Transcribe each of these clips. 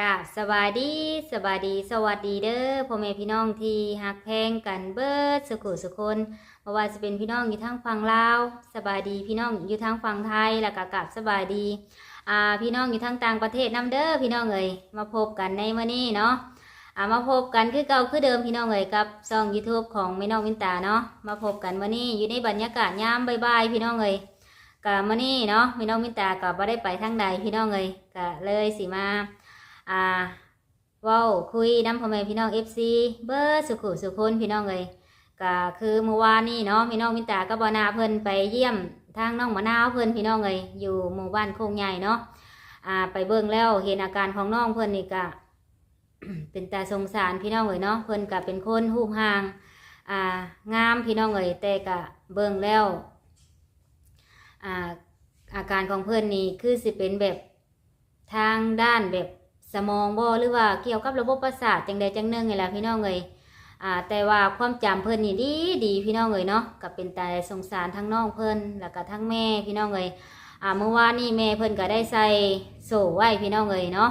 กราบสวัสดีสวัสดี สวัสดีเด้อพ่อแม่พี่น้องที่ฮักแพงกันเบิดสุขุสุคนบ่ว่าจะเป็นพี่น้องอยู่ทางฝั่งลาวสบายดีพี่น้องอยู่ทางฝั่งไทยแล้วก็กราบสบายดีอ่าพี่น้องอยู่ทางต่างประเทศนํเด้อพี่น้องเอ๋ยมาพบกันในมื้อนี้เนาะอ่ามาพบกันคือเก่าคือเดิมพี่น้องเอ๋ยกับช่อง YouTube ของแม่น้องวินตาเนาะมาพบกันมื้อนี้อยู่ในบรรยากาศยามบ่ายๆพี่น้องเอ๋ยกะมื้อนี้เนาะพี่น้องมินตาก็บ่ได้ไปทางใดพี่น้องเลยก็เลยสิมา อ่าว้าคุยน้ำพ่อแม่พี่น้อง FC เบิร์สุขุสุคนพี่น้องเลยก็คือเมื่อวานนี้เนาะพี่น้องมินตาก็บ่นาเพิ่นไปเยี่ยมทางน้องมะนาวเพิ่นพี่น้องเลยอยู่หมู่บ้านโคงใหญ่เนาะอ่าไปเบิ่งแล้วเห็นอาการของน้องเพิ่นนี่ก็เป็นตาสงสารพี่น้องเลยเนาะเพิ่นก็เป็นคนรูห่างอ่างามพี่น้องเลยแต่ก็เบิ่งแล้วอ่าอาการของเพื่อนนี่คือสิเป็นแบบทางด้านแบบ สมองบ่หรือว่าเกี่ยวกับระบบประสาทจังใดจังหนึ่งไงล่ะพี่น้องเอยอ่าแต่ว่าความจำเพิ่นนี่ดีดีพี่น้องเอยเนาะก็เป็นตาสงสารทั้งน้องเพิ่นแล้วก็ทั้งแม่พี่น้องเอยอ่าเมื่อวานนี่แม่เพิ่นก็ได้ใส่โซ่ไว้พี่น้องเอยเนาะ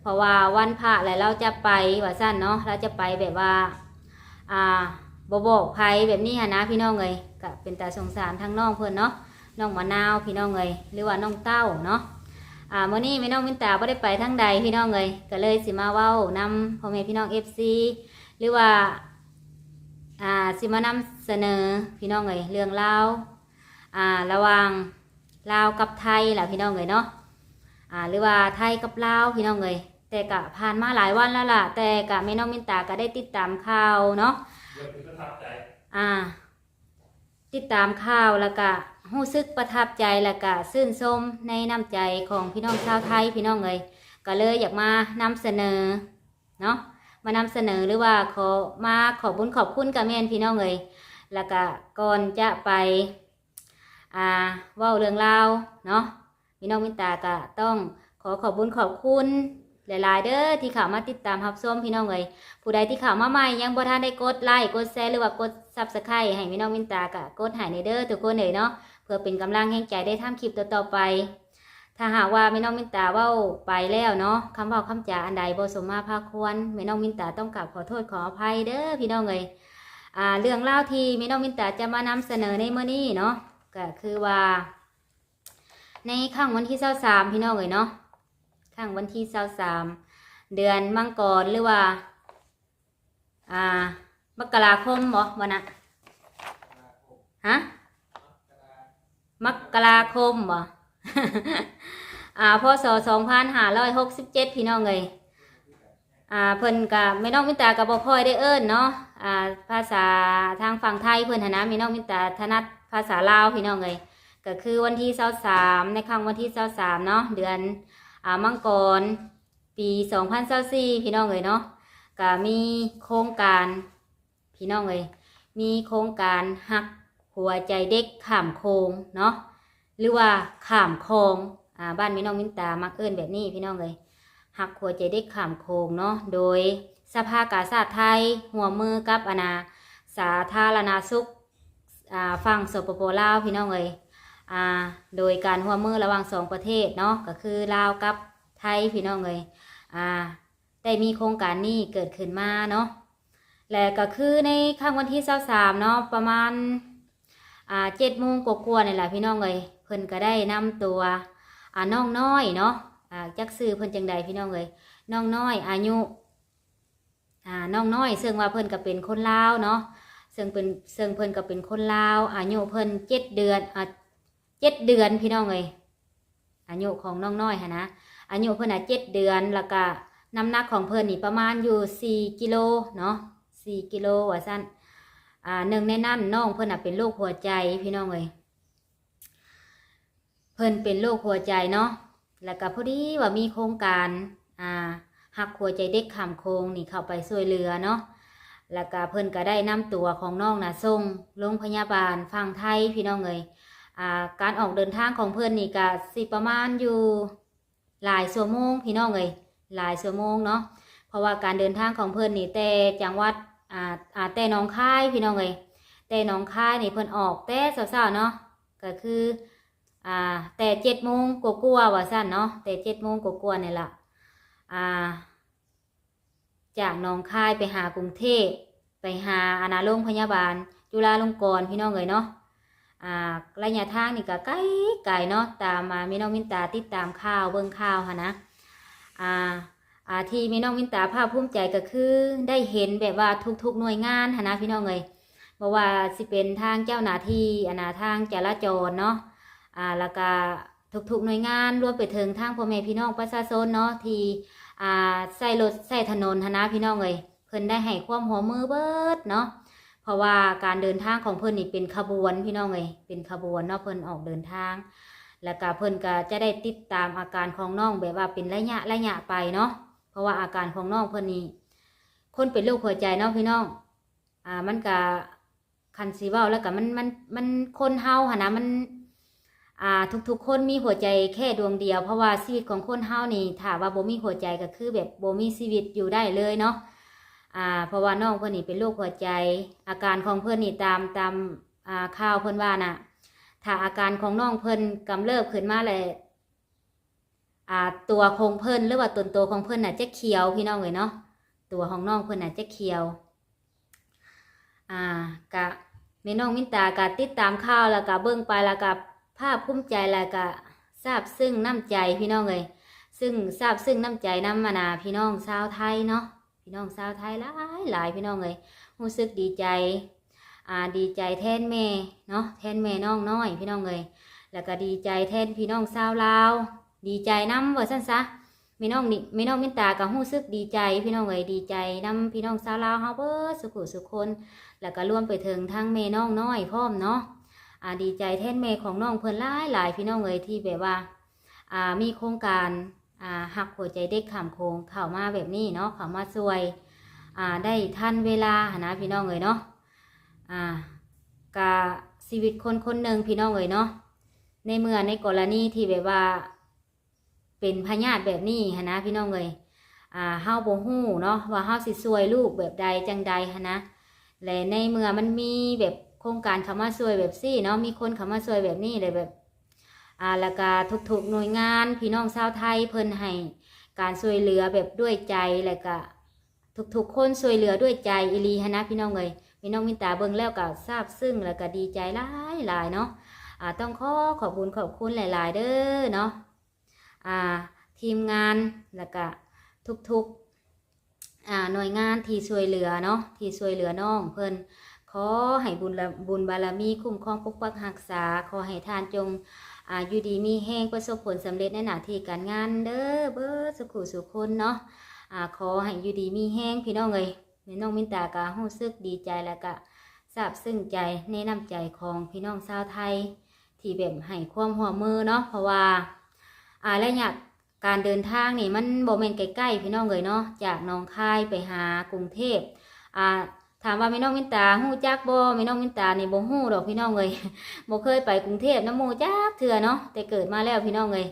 เพราะว่าวันพระแล้วเราจะไปว่าสั้นเนาะเราจะไปแบบว่าอ่าบ่บอกภัยแบบนี้หะนะพี่น้องเอยก็เป็นตาสงสารทั้งน้องเพิ่นเนาะน้องมะนาวพี่น้องเอยหรือว่าน้องเต้าเนาะ อ่ามื่อนี้แม่น้องมินตาไ่ได้ไปทั้งใดพี่น้องเอยก็เลยสิมาเว้านำพ่อแม่พี่น้องเอฟซีหรือว่าอ่าสิมานำเสนอพี่น้องเอยเรื่องราวอ่าระหว่างลาวกับไทยแหละพี่น้องเอยเนาะอ่าหรือว่าไทยกับลาวพี่น้องเอยแต่กะผ่านมาหลายวันแล้วล่ะ แต่กะแม่น้องมินตาก็ได้ติดตามข่าวเนาะเรื่องที่ประทับใจอ่า ติดตามข่าวแล้วก็ รู้สึกประทับใจแล้วก็ชื่นชมในน้ำใจของพี่น้องชาวไทยพี่น้องเลยก็เลยอยากมานำเสนอเนาะมานำเสนอหรือว่าขอมาขอบุญขอบคุณกับแม่นพี่น้องเลยแล้วก็ก่อนจะไปอ่าว่าเรื่องราวเนาะพี่น้องมินตาก็ต้องขอขอบุญขอบคุณหลาย ๆ เด้อที่เข้ามาติดตามรับชมพี่น้องเลยผู้ใดที่เข้ามาใหม่ยังบ่ทันได้กดไลค์กดแชร์หรือว่ากดซับสไครต์ให้พี่น้องมินตากะกดให้ในเด้อทุกคนเลยเนาะ พื่อเป็นกำลังแห่งใจได้ทำคลิปต่อๆไป ถ้าหากว่าพี่น้องมินตาเว้าไปแล้วเนาะคำเว้าคำจาอันใดบ่สมมาพาควรพี่น้องมินตาต้องกราบขอโทษขออภัยเด้อพี่น้องเอ้ยอ่าเรื่องเล่าที่พี่น้องมินตาจะมานำเสนอในเมื้อนี้เนาะก็คือว่า ในข้างวันที่23พี่น้องเอ้ยเนาะข้างวันที่23เดือนมังกรหรือว่าอ่ามกราคมบ่บ่นะฮะ มกราคมบ่อ่าพศสองพันห้าร้อยหกสิบเจ็ดพี่น้องเลยอ่าเพิ่นกับแม่น้องมิตากับบ่ค่อยได้เอิ้นเนาะอ่าภาษาทางฝั่งไทยเพิ่นหนะม่น้องมิตาถนัดภาษาลาวพี่น้องเลยก็คือวันที่เสามในครั้งวันที่เสามเนาะเดือนอ่ามังกรปีสองพันเส้าสี่พี่น้องเลยเนาะก็มีโครงการพี่น้องเลยมีโครงการหัก หัวใจเด็กข้ามโคงเนาะหรือว่าข้ามคลองอ่าบ้านพี่น้องมินตามักเอิ้นแบบนี้พี่น้องเลยหักหัวใจเด็กข้ามโคงเนาะโดยสภากาชาติไทยหัวมือกับอนาสาธารณสุขอ่าฝั่งสปปลาวพี่น้องเลยอ่าโดยการหัวมือระหว่างสองประเทศเนาะก็คือลาวกับไทยพี่น้องเลยอ่าได้มีโครงการนี้เกิดขึ้นมาเนาะและก็คือในค่ำวันที่23เนาะประมาณ อ่าเจ็ดโมงกว่าๆนี่แหละพี่น้องเลยเพิ่นก็ได้นำตัวอ่าน้องน้อยเนาะอ่าจักซื้อเพิ่นจังใดพี่น้องเลยน้องน้อย อายุอ่าน้องน้อย ซึ่งว่าเพิ่นก็เป็นคนลาวเนาะซึ่งเป็นซึ่งเพิ่นก็เป็นคนลาวอายุเพิ่นเจ็ดเดือนอ่าเจ็ดเดือนพี่น้องเลยอายุของน้องน้อยฮะนะอายุเพิ่นอะเจ็ดเดือนแล้วก็น้ำหนักของเพิ่นนี่ประมาณอยู่สี่กิโลเนาะสี่กิโลว่าสั้น อ่าหนึ่งในนั้นน้องเพิ่นน่ะเป็นโรคหัวใจพี่น้องเอ้ยเพิ่นเป็นโรคหัวใจเนาะแล้วก็พอดีว่ามีโครงการอ่าหักหัวใจเด็กขามโคงนี่เข้าไปช่วยเหลือเนาะแล้วก็เพิ่นก็ได้นำตัวของน้องน่ะส่งโรงพยาบาลฝั่งไทยพี่น้องเอ้ยอ่าการออกเดินทางของเพิ่นนี่ก็สิประมาณอยู่หลายชั่วโมงพี่น้องเอ้ยหลายชั่วโมงเนาะเพราะว่าการเดินทางของเพิ่นนี่แต่จังหวัด อ่าอ่าแต่น้องค่ายพี่น้องเอ้ยแต่น้องค่ายนี่เพิ่นออกแต่เช้าๆเนาะก็คืออ่าแต่เจ็ดโมงกว่าๆว่าสั้นเนาะแต่เจ็ดโมงกว่าๆนี่ล่ะอ่า จากหนองค่ายไปหากรุงเทพไปหาอาณาโรงพยาบาล จุฬาลงกรณ์พี่น้องเอ๋ยเนาะอ่าระยะทางนี่ก็ไกลไกลเนาะตามมามีน้องมินตาติดตามข่าวเบิ่งข่าวค่ะนะอ่า อ่าที่มีน้องมินตาภาคภูมิใจก็คือได้เห็นแบบว่าทุกๆหน่วยงานนะพี่น้องเอ๋ยบ่ว่าสิเป็นทางเจ้าหน้าที่อาณาทางจราจรเนาะอ่าแล้วก็ทุกๆหน่วยงานรวมไปถึงทางพ่อแม่พี่น้องประชาชนเนาะที่อ่าใส่รถใส่ถนนหนะพี่น้องเอ้ยเพิ่นได้ให้ความหัวมือเบิดเนาะเพราะว่าการเดินทางของเพิ่นนี่เป็นขบวนพี่น้องเอ้ยเป็นขบวนเนาะเพิ่นออกเดินทาง แล้วก็เพิ่นก็จะได้ติดตามอาการของน้องแบบว่าเป็นระยะระยะไปเนาะ เพราะว่าอาการของน้องเพิ่อนนี่คนเป็นโรคหัวใจเนาะพี่น้อง อ่า มันก็คันสีเว้าแล้วก็มันมันมันคนเฮาหนนะมัน อ่า ทุกๆ คนมีหัวใจแค่ดวงเดียว เพราะว่าชีวิตของคนเฮานี่ถ้าว่าโบมีหัวใจก็คือแบบโบมีชีวิตอยู่ได้เลยเนาะอ่าเพราะว่าน้องเพิ่อนนี่เป็นโรคหัวใจ อาการของเพิ่อนนี่ตามตามอ่าข่าวเพิ่อนว่าน่ะถ้าอาการของน้องเพิ่นกำเริบขึ้นมาเลย อ่าตัวของเพิ่นหรือว่าต้นโตวของเพิ่นน่ะจะเขียวพี่น้องเลยเนาะตัวของน้องเพิ่นน่ะจะเขียวอ่ากะแม่น้องมินตากะติดตามข่าวแล้วก็เบิ่งไปแล้วก็ภาพภูมิใจแล้วก็ทราบซึ้งน้ำใจพี่น้องเลยซึ่งทราบซึ้งน้ำใจน้ำมานาพี่น้องชาวไทยเนาะพี่น้องชาวไทยหลายหลายพี่น้องเลยรู้สึกดีใจอ่าดีใจแทนแม่เนาะแทนแม่น้องน้อยพี่น้องเลยแล้วก็ดีใจแทนพี่น้องชาวลาว ดีใจน้ำว่าสั้นซะแม่น้องนี่แม่น้องมินตาก็รู้สึกดีใจ พี่น้องเลยดีใจน้ำพี่น้องชาวลาวเฮาเบิดสุขุสุขคน แล้วก็ร่วมไปถึงทั้งแม่น้องน้อยพร้อมเนาะอ่าดีใจแท่นแม่ของน้องเพิ่นหลายหลายพี่น้องเอ๋ยที่แบบว่าอ่ามีโครงการอ่าหักหัวใจเด็กขามโคงเข้ามาแบบนี้เนาะเข้ามาช่วยอ่าได้ทันเวลาหนนะพี่น้องเอ๋ยเนาะอ่ากะชีวิตคนคนหนึ่งพี่น้องเอ๋ยเนาะในเมื่อในกรณีที่แบบว่า เป็นพยาธิแบบนี้หนนะพี่น้องเอ๋ยอ่าเฮาบ่ฮู้เนาะว่าเฮาสิช่วยลูกแบบใดจังใดหนนะและในเมื่อมันมีแบบโครงการเขามาช่วยแบบซี่เนาะมีคนเขามาช่วยแบบนี้เลยแบบอ่าแล้วก็ทุกๆหน่วยงานพี่น้องชาวไทยเพิ่นให้การช่วยเหลือแบบด้วยใจแล้วก็ทุกๆคนช่วยเหลือด้วยใจอีลีหั้นะพี่น้องเลยพี่น้องมินตาเบิ่งแล้วก็ทราบซึ้งแล้วก็ดีใจหลายหลายๆเนาะอ่าต้องขอขอบคุณขอบคุณหลาย ๆ เด้อเนาะ ทีมงานแล้วก็ทุกๆหน่วยงานที่ช่วยเหลือเนาะที่ช่วยเหลือน้องเพิ่นขอให้บุญบุญบารมีคุ้มครองปกปักรักษา ขอให้ทานจงอายู่ดีมีแห้งประสบผลสำเร็จในหน้าที่การงานเด้อเบิดสุขสุขคนเนาะอ่าขอให้อยู่ดีมีแห้งพี่น้องเอ้ยแม่น้องมินตากะรู้สึกดีใจแล้วก็ซาบซึ้งใจในน้ำใจของพี่น้องชาวไทย ที่แบบให้ความหัวมือเนาะเพราะว่า อ่าและอยากการเดินทางนี่มันโบ่แม่นใกล้ๆพี่น้องเลยเนาะจากหนองคายไปหากรุงเทพอ่าถามว่าแม่น้องมินตาฮู้จักบ่แม่น้องมินตานี่บ่ฮู้ดอกพี่น้องเลยบ่เคยไปกรุงเทพน้ำหมู่จักเทื่อเนาะแต่เกิดมาแล้วพี่น้องเลย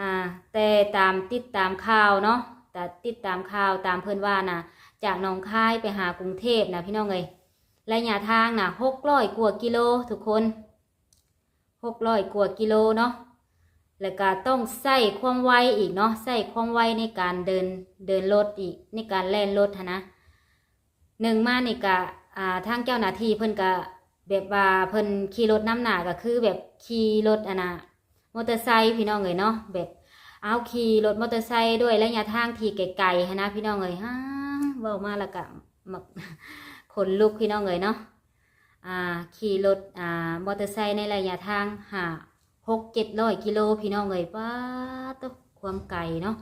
อ่าแต่ตามติดตามข่าวเนาะแต่ติดตามข่าวตามเพิ่อนว่าน่ะจากหนองคายไปหากรุงเทพนะพี่น้องเลยระยะทางน่ะ600กว่ากิโลทุกคน600กว่ากิโลเนาะ แล้วก็ต้องใส่ความไวอีกเนาะใส่ความไวในการเดินเดินรถอีกในการแล่นรถนะหนึ่งมานี่ก็อ่าทางเจ้าหน้าที่เพิ่นก็แบบว่าเพิ่นขี่รถน้ำหนาก็คือแบบขี่รถอะนะมอเตอร์ไซค์พี่น้องเอ๋ยเนาะแบบเอาขี่รถมอเตอร์ไซค์ด้วยระยะทางที่ไกลๆนะพี่น้องเอ๋ยฮ่าเว้ามาแล้วก็มักขนลุกพี่น้องเอ๋ยเนาะอ่าขี่รถอ่ามอเตอร์ไซค์ในระยะทางหา หกเจ็ดร้อยกิโลพี่น้องเอ้ยป้าตกความไกลเนาะ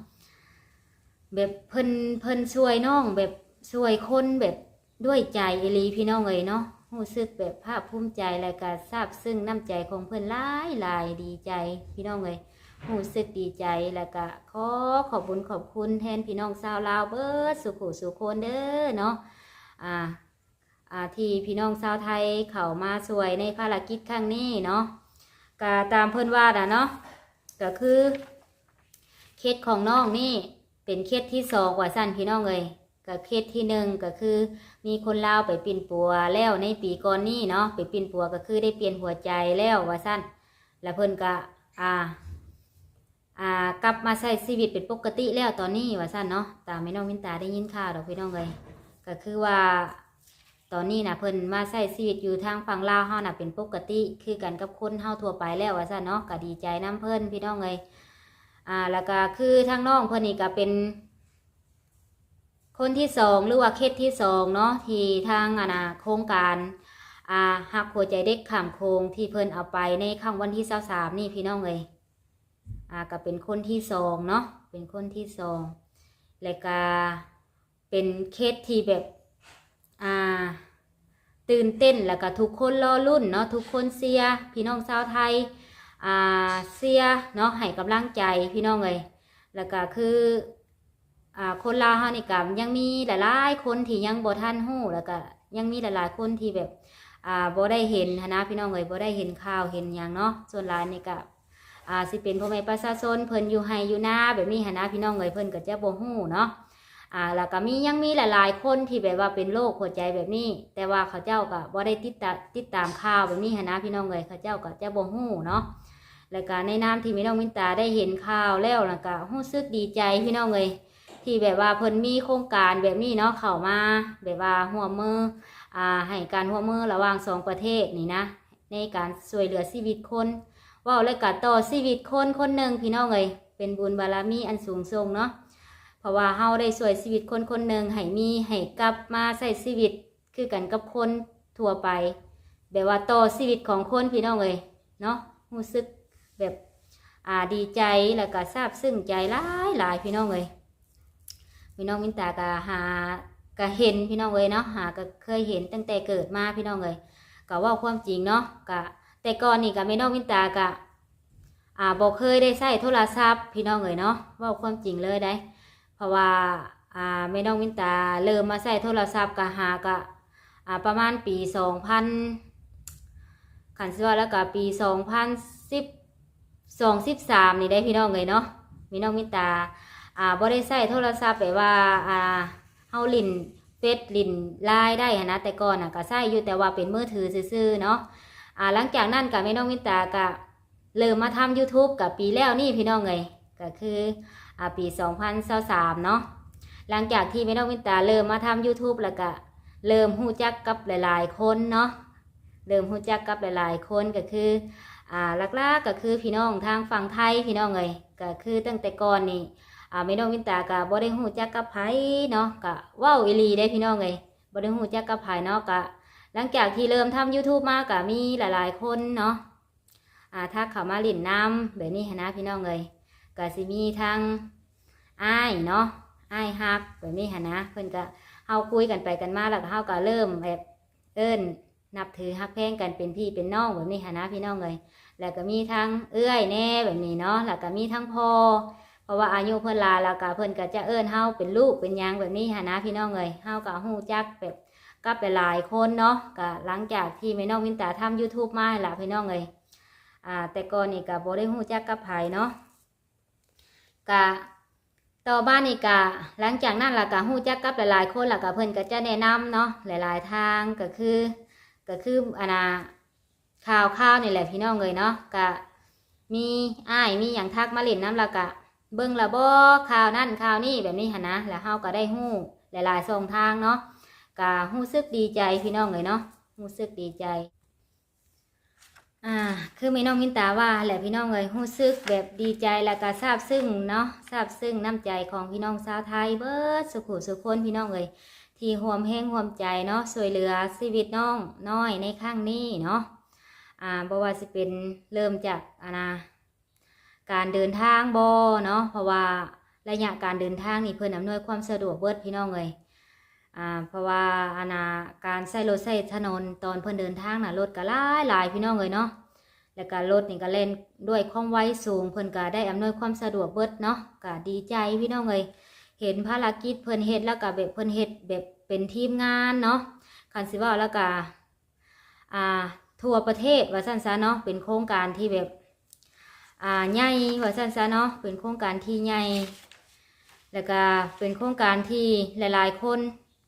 แบบเพิ่นเพิ่นช่วยน้องแบบช่วยคนแบบด้วยใจเอลีพี่น้องเอ้ยเนาะรู้สึกแบบภาคภูมิใจแล้วก็ซาบซึ้งน้ำใจของเพิ่อนหลายหลายดีใจพี่น้องเอ้ยรู้สึกดีใจแล้วก็ขอขอบคุญขอบคุณแทนพี่น้องชาวลาวเบิดสุขุสุขคนเด้อเนาะอ่าอ่าที่พี่น้องชาวไทยเข้ามาช่วยในภารกิจครั้งนี้เนาะ ก็ตามเพิ่นว่าน่ะเนาะก็คือเคสของน้องนี่เป็นเคสที่สองว่าสั้นพี่น้องเลยก็เคสที่หนึ่งก็คือ มีคนลาวไปปิ่นปัวแล้วในปีก่อนนี่เนาะไปปิ่นปัวก็คือได้เปลี่ยนหัวใจแล้วว่าสั้นแล้วเพิ่นก็อ่าอ่ากลับมาใช้ชีวิตเป็นปกติแล้วตอนนี้ว่าซั่นเนาะตามแม่น้องมินตาได้ยินข่าวดอกพี่น้องเลยก็คือว่า ตอนนี้นะเพิ่นมาใช้ชีวิตอยู่ทางฝั่งลาวเฮาน่ะเป็นปกติ คือกันกับคนเฮาทั่วไปแล้วว่าซั่เนาะก็ดีใจน้ำเพิ่นพี่น้องเลยอ่าแล้วก็คือทางน้องเพิ่นนี่ก็เป็น คนที่สองหรือว่าเคสที่สองเนาะที่ทางอานาโครงการอ่าหักหัวใจเด็กขามโคงที่เพิ่นเอาไปในครั้งวันที่สสามนี่พี่น้องเลยอ่าก็เป็นคนที่สองเนาะเป็นคนที่สองแล้วก็เป็นเคสที่แบบ ตื่นเต้นแล้วก็ทุกคนรอรุ่นเนาะทุกคนเสียพี่น้องชาวไทยอ่าเสียเนาะให้กำลังใจพี่น้องเลยแล้วก็คืออ่าคนลาวเฮานี่ก็ยังมีหลายๆคนที่ยังบ่ทันฮู้แล้วก็ยังมีหลายๆคนที่แบบอ่าบ่ได้เห็นนะพี่น้องเอ้ยบ่ได้เห็นข่าวเห็นหยังเนาะส่วนหลายนี่ก็อ่าสิเป็นพ่อแม่ประชาชนเพิ่นอยู่ไห้อยู่นาแบบนี้หนะพี่น้องเอ้ยเพิ่นก็จะบ่ฮู้เนาะ อ่าแล้วก็มียังมีหลายๆ คนที่แบบว่าเป็นโรคหัวใจแบบนี้ แต่ว่าเขาเจ้าก็บ่ได้ติดตามติดตามข่าวแบบนี้นะพี่น้องเอ้ยเขาเจ้าก็จะบ่ฮู้เนาะแล้วก็ในนามที่พี่น้องมินตาได้เห็นข่าวแล้วแล้วก็รู้สึกดีใจพี่น้องเอ้ยที่แบบว่าเพิ่นมีโครงการแบบนี้เนาะเข้ามาแบบว่าหัวมืออ่าให้การหัวมือระหว่างสองประเทศนี่นะ ในการช่วยเหลือชีวิตคนว่าเลยกัต่อชีวิตคนคนหนึ่งพี่น้องเอ้ยเป็นบุญบารมีอันสูงส่งเนาะ เพราะว่าเฮาได้ช่วยชีวิตคนคนหนึ่งให้มีให้กลับมาใช้ชีวิตคือกันกับคนทั่วไป แบบว่าต่อชีวิตของคนพี่น้องเอ้ยเนาะรู้สึกแบบอ่าดีใจแล้วก็ซาบซึ้งใจหลายหลายพี่น้องเอ้ยพี่น้องมินตาก็หาก็เห็นพี่น้องเลยเนาะหาก็เคยเห็นตั้งแต่เกิดมาพี่น้องเลยก็ว่าความจริงเนาะก็แต่ก่อนนี่ก็ไม่น้องมินตาก็อ่าบอกเคยได้ใช้โทรศัพท์พี่น้องเลยเนาะว่าความจริงเลยได้ เพราะว่าอ่าไม่น้องมินตาเริ่มมาใช้โทรศัพท์ก็หาก็อ่าประมาณปีสองพันขันเสื้อแล้วก็ปีสองพันสิบสองสิบสามนี่ได้พี่น้องเลยเนาะพี่น้องมินตาอ่าบ่ได้ใช้โทรศัพท์แบบว่าอ่าเฮาลินเฟซลินไลน์ได้นะแต่ก่อนน่ะก็ใช้อยู่แต่ว่าเป็นมือถือซื่อๆเนาะอ่าหลังจากนั้นก็แม่น้องมินตาก็เริ่มมาทำ YouTube กับปีแล้วนี่พี่น้องเอ้ยก็คือ ปี 2023เนาะหลังจากที่แม่น้องมินตาเริ่มมาทำ YouTube แล้วก็เริ่มฮู้จักกับหลายๆคนเนาะเริ่มฮู้จักกับหลายๆคนก็คืออ่าลักๆก็คือพี่น้องทางฝั่งไทยพี่น้องเอ้ยก็คือตั้งแต่ก่อนนี่อ่าแม่น้องวินตาก็บ่ได้ฮู้จักกับไผเนาะก็ว้าวอีลีได้พี่น้องเอ้ยบ่ได้ฮู้จักกับไผเนาะก็หลังจากที่เริ่มทำ YouTube มาก็มีหลายๆคนเนาะอ่าถ้าเขามาเล่นน้ำแบบนี้นะพี่น้องเอ้ย ก็สิมีทางอ้ายเนาะอ้ายฮักแบบนี้หันะเพิ่อนก็เฮาคุยกันไปกันมาแล้วก็เฮาก็เริ่มแบบเอิ้นนับถือฮักแพงกันเป็นพี่เป็นน้องแบบนี้หันะพี่น้องเอ้ยแล้วก็มีทางเอื้อยแน่แบบนี้เนาะแล้วก็มีทั้งพ่อเพราะว่าอายุเพิ่อนลาแล้วก็เพิ่อนก็จะเอิ้นเฮาเป็นลูกเป็นยังแบบนี้หันะพี่น้องเอ้ยเฮาก็ฮู้จักแบบกับหลายคนเนาะก็หลังจากที่แม่น้องวินตาทำ YouTube มาล่ะพี่น้องเอ้ยอ่าแต่ก่อนนี่ก็บ่ได้ฮู้จักกับไผเนาะ ก็ต่อบ้านนี่ก็หลังจากนั้นล่ะก็ฮู้จักกับหลายๆคนล่ะก็เพิ่นก็จะแนะนำเนาะหลาย ๆ ทางก็คือ ก็คืออันน่ะข่าวข่าวนี่แหละพี่น้องเอ้ยเนาะก็มีอ้ายมีหยังทักมาเล่นน้ำละกะ เบิ่งละบ่ข่าวนั่นข่าวนี่แบบนี้หั่นะแล้วเฮาก็ได้ฮู้หลายๆช่องทางเนาะก็ฮู้สึกดีใจพี่น้องเลยเนาะฮู้สึกดีใจ อ่า คือแม่น้องมินตาว่าแหละพี่น้องเลยฮู้สึกแบบดีใจแล้วก็ซาบซึ้งเนาะซาบซึ้งน้ำใจของพี่น้องชาวไทยเบิดสุขุสุขคนพี่น้องเลยที่ห่วมแห้งห่วมใจเนาะช่วยเหลือชีวิตน้องน้อยในครั้งนี้เนาะอ่าบ่ว่าสิเป็นเริ่มจากอานาการเดินทางบอเนาะเพราะว่าระยะการเดินทางนี่เพิ่นอำนวยความสะดวกเบิดพี่น้องเลย อ่าเพราะว่าอาณาการใช้รถใช้ถนนตอนเพิ่นเดินทางน่ะรถก็หลายหลายพี่น้องเลยเนาะแล้วก็รถนี่ก็เล่นด้วยความไวสูงเพิ่นก็ได้อำนวยความสะดวกเบิดเนาะก็ดีใจพี่น้องเลยเห็นภารกิจเพิ่นเฮ็ดแล้วก็แบบเพิ่นเฮ็ดแบบเป็นทีมงานเนาะคันสิว่าแล้วก็อ่าทั่วประเทศว่าซั่นซะเนาะเป็นโครงการที่แบบอ่าใหญ่ว่าซั่นซะเนาะเป็นโครงการที่ใหญ่แล้วก็เป็นโครงการที่หลาย ๆ คน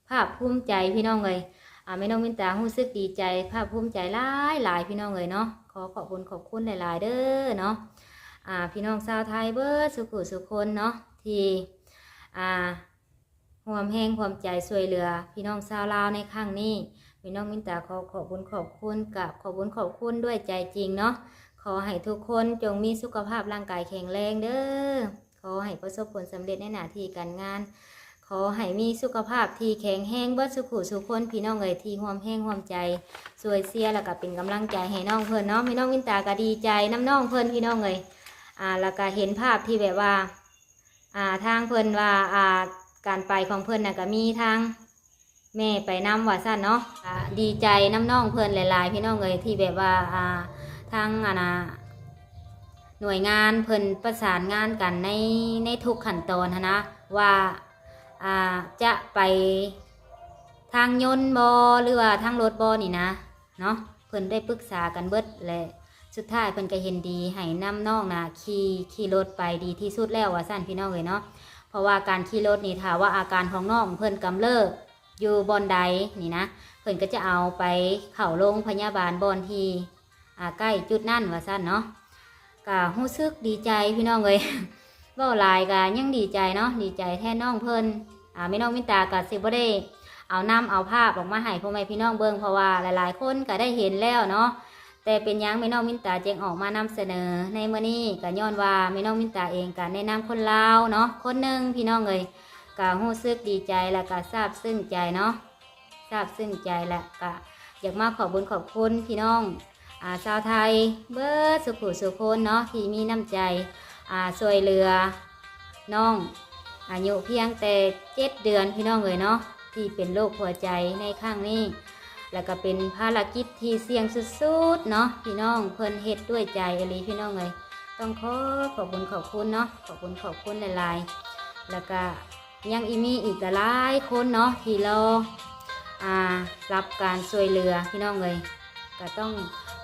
ภาคภูมิใจพี่น้องเลยอ่าไม่น้องมินตารู้สึกดีใจ ภาคภูมิใจหลายหลายพี่น้องเลยเนาะขอขอบคุณขอบคุณหลาย ๆ เด้อเนาะอ่าพี่น้องชาวไทยเบิร์ดสุขุสุคนเนาะที่อ่าห่วมแห้งความใจช่วยเหลือ พี่น้องชาวลาวในครั้งนี้พี่น้องมินตาขอขอบคุญขอบคุณกับขอบคุญขอบคุณด้วยใจจริงเนาะขอให้ทุกคนจงมีสุขภาพร่างกายแข็งแรงเด้อขอให้ประสบผลสำเร็จในหน้าที่การงาน อให้มีสุขภาพที่แข็งแรงเบิดสุขุสุขคนพี่น้องเอ๋ยที่ห่วมแห้งห่วมใจสวยเสียแล้วก็เป็นกำลังใจให้น้องเพิ่นเนาะพี่น้องมินตาก็ดีใจน้ำน้องเพิ่นพี่น้องเอ๋ยอ่าแล้วก็เห็นภาพที่แบบว่า อ่าทางเพิ่นว่าอ่าการไปของเพิ่นน่ะก็มีทางแม่ไปน้ำว่าซั่นเนาะอ่าดีใจน้ำน้องเพิ่นหลาย ๆ พี่น้องเอ๋ยที่แบบว่าอ่าทางอ่านะหน่วยงานเพิ่นประสานงานกันในในทุกขั้นตอนหั้นนะว่า อ่าจะไปทางยนต์บอหรือว่าทางรถบอนี่นะเนาะเพิ่นได้ปรึกษากันเบิดและสุดท้ายเพิ่นก็เห็นดีให้น้ำน้องนะขี่ขี่รถไปดีที่สุดแล้วว่าสั่นพี่น้องเลยเนาะเพราะว่าการขี่รถนี่ถ้าว่าอาการของน้องเพิ่นกำเริบอยู่บอนใดนี่นะเพิ่นก็จะเอาไปเข้าโรงพยาบาลบอนทีอ่าใกล้จุดนั่นว่าสั่นเนาะก็รู้สึกดีใจพี่น้องเลยเว้าลายก็ยังดีใจเนาะดีใจแทนน้องเพิ่น อ่าไม่น้องมินตาก็สิบ่ได้เอานำเอาภาพออกมาให้พ่อแม่พี่น้องเบิ่งเพราะว่าหลาย ๆ คนก็ได้เห็นแล้วเนาะแต่เป็นยังแม่น้องมินตาจึงออกมานำเสนอในมื้อนี้ก็ย้อนว่าแม่น้องมินตาเองก็แนะนำคนลาวเนาะคนหนึ่งพี่น้องเลยก็รู้สึกดีใจและก็ซาบซึ้งใจเนาะซาบซึ้งใจและก็อยากมาขอบคุญขอบคุณพี่น้องอ่าชาวไทยเบิดสุขุสุคนเนาะที่มีน้ำใจอ่าช่วยเหลือน้อง อายุเพียงแต่เจ็ดเดือนพี่น้องเลยเนาะที่เป็นโรคหัวใจในข้างนี้ แล้วก็เป็นภารกิจที่เสี่ยงสุดๆเนาะพี่น้องเพิ่นเฮ็ดด้วยใจอลีพี่น้องเลยต้องขอขอบคุณขอบคุณเนาะขอบคุณขอบคุณหลายๆ แล้วก็ยังอีมีอีกหลายคนเนาะที่รออ่ารับการช่วยเหลือพี่น้องเลยก็ต้อง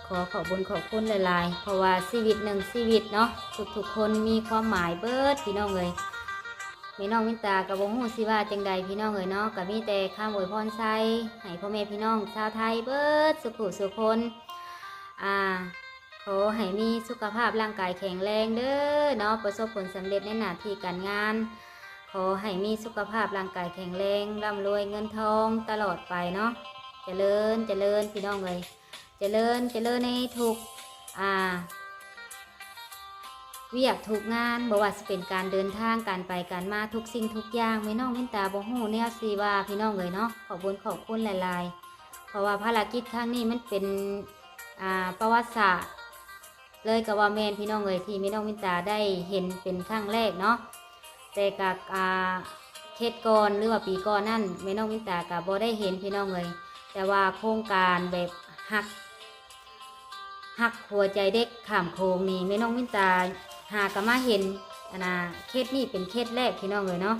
ขอขอบคุณขอบคุณหลายๆ เพราะว่าชีวิตหนึ่งชีวิตเนาะทุกๆคนมีความหมายเบิดพี่น้องเลย พี่น้องมินตากับวงหูสิว่าจังใดพี่น้องเอ๋ยเนาะกับมีแต่ข้ามวยพรใส่ให้พ่อแม่พี่น้องชาวไทยเบิดสุขุสุขคนอ่าขอให้มีสุขภาพร่างกายแข็งแรงเด้อเนาะประสบผลสำเร็จในหน้าที่การงาน ขอให้มีสุขภาพร่างกายแข็งแรงร่ำรวยเงินทองตลอดไปเนาะเจริญเจริญพี่น้องเอ๋ยเจริญเจริญในทุกอ่า เวียกทุกงานบ่ว่าจะเป็นการเดินทางการไปการมาทุกสิ่งทุกอย่างไม่น้องมินตาบ่ฮู้แนวสิว่าพี่น้องเลยเนาะขอบคุญขอบคุณหลาย ๆ เพราะว่าภารกิจครั้งนี้มันเป็นอ่าประวัติศาสตร์ เลยกับว่าแมนพี่น้องเลยที่ไม่น้องมินตาได้เห็นเป็นครั้งแรกเนาะแต่กับอ่าเคสก่อนหรือว่าปีก่อนนั่นไม่น้องมินตากับบ่ได้เห็นพี่น้องเลยแต่ว่าโครงการแบบหักหักหัวใจเด็กข้ามโค้งนี่ไม่น้องมินตา หากมาเห็นอันนะเคสนี้เป็นเคสแรกพี่น้องเลยเนาะ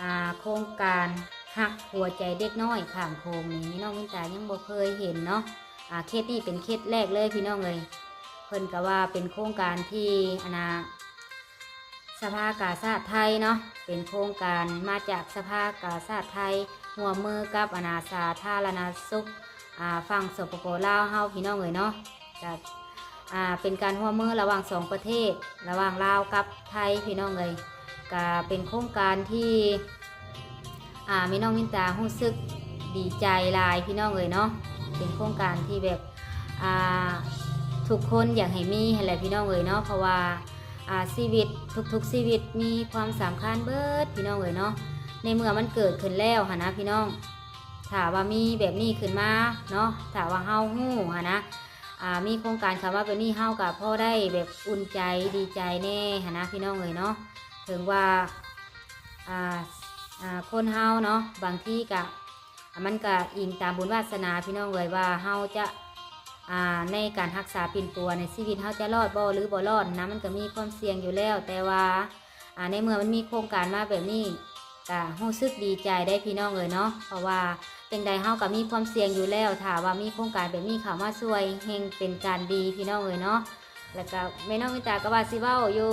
อ่าโครงการหักหัวใจเด็กน้อยข้ามโคงนี่พี่น้องมินตายังบ่เคยเห็นเนาะอ่าเคสนี้เป็นเคสแรกเลยพี่น้องเลยเพิ่นก็ว่าเป็นโครงการที่อันนะสภากาชาติไทยเนาะเป็นโครงการมาจากสภากาชาติไทยหัวมือกับอาณาสาธารณสุขอ่าฝั่งสปปลาวเฮาพี่น้องเลยเนาะจาก อ่าเป็นการร่วมือระหว่างสองประเทศ ระหว่างลาวกับไทยพี่น้องเลยก็เป็นโครงการที่อ่ามีน้องมินตารู้สึกดีใจหลายพี่น้องเลยเนาะเป็นโครงการที่แบบอ่าทุกคนอยากให้มีให้แหละพี่น้องเลยเนาะเพราะว่าอ่าชีวิตทุกๆชีวิตมีความสำคัญเบิดพี่น้องเลยเนาะในเมื่อมันเกิดขึ้นแล้วหนนะพี่น้องถามว่ามีแบบนี้ขึ้นมาเนาะถามว่าเฮาหู้หนนะ มีโครงการคำว่าเป็นนี่เฮากับพ่อได้แบบอุ่นใจดีใจแน่หนนะพี่น้องเลยเนาะถึงว่าอ่าอ่าคนเฮาเนาะบางที่กะมันก็อิงตามบุญวาสนาพี่น้องเลยว่าเฮาจะอ่าในการรักษาปิ่นปัวในชีวิตเฮาจะรอดบ่หรือบ่รอดนะมันก็มีความเสี่ยงอยู่แล้ว แต่ว่าอ่าในเมื่อมันมีโครงการมาแบบนี้ก็รู้สึกดีใจได้พี่น้องเลยเนาะเพราะว่า เป็นใดเฮาก็มีความเสี่ยงอยู่แล้วถ้าว่ามีโครงการแบบนี้เข้ามาช่วยเฮงเป็นการดีพี่น้องเอ้ยเนาะแล้วก็แม่น้องมิตาก็ว่าสิเว้าอยู่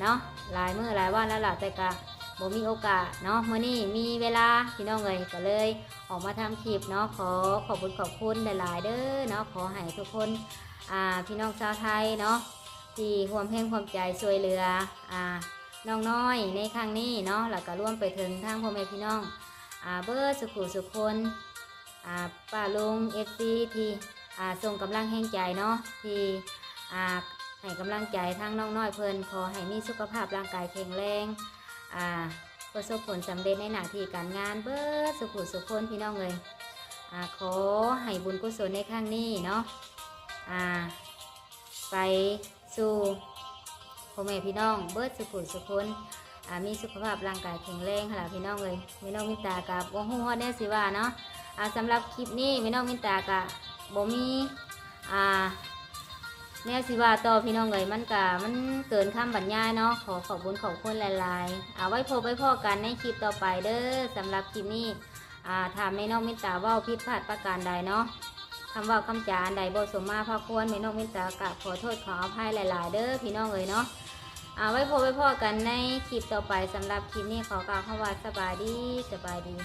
เนาะหลายมื้อหลายวันแล้วล่ะแต่ก็บ่มีโอกาสเนาะมื้อนี้มีเวลาพี่น้องเอ้ยก็เลย ออกมาทำคลิปเนาะขอขอบคุณขอบคุณหลาย ๆ เด้อเนาะขอให้ทุกคนอ่าพี่น้องชาวไทยเนาะที่ห่วมแห่งความใจช่วยเหลืออ่าน้องน้อยในครั้งนี้เนาะแล้วก็ร่วมไปถึงทางพ่อแม่พี่น้อง อาเบอร์สุขุสุขคนอ่าป้าลุงเอฟซีที่อ่าส่งกำลังแห่งใจเนาะที่อ่าให้กำลังใจทั้งน้องน้อยเพลินขอให้มีสุขภาพร่างกายแข็งแรงอ่าประสบผลสำเร็จในหน้าที่การงานเบอร์สุขุสุขคนพี่น้องเลยอ่าขอให้บุญกุศลในครั้งนี้เนาะอ่าไปสู่พ่อแม่พี่น้องเบิดสุขุสุขคน มีสุขภาพร่างกายแข็งแรงค่ะพี่น้องเลยพี่น้องมินตากับวงหัวเนี่ยสิว่าเนาะสำหรับคลิปนี้พี่น้องมินตากับบ่มีอ่าแน่สิว่าต่อพี่น้องเลยมันกะมันเกินคำบรรยายเนาะขอขอบคุญขอบคุณหลายๆเอาไว้พบไว้พอกันในคลิปต่อไปเด้อสำหรับคลิปนี้อ่าถามแม่น้องมินตาว่าผิดพลาดประการใดเนาะคำว่าคำจานใดบ่สมมาพาควรไม่น้องมินตากะขอโทษขออภัยหลาย ๆ เด้อพี่น้องเอ๋ยเนาะ เอาไว้พบไว้พอกันในคลิปต่อไปสำหรับคลิปนี้ขอกล่าวคำว่าสบายดีสบายดี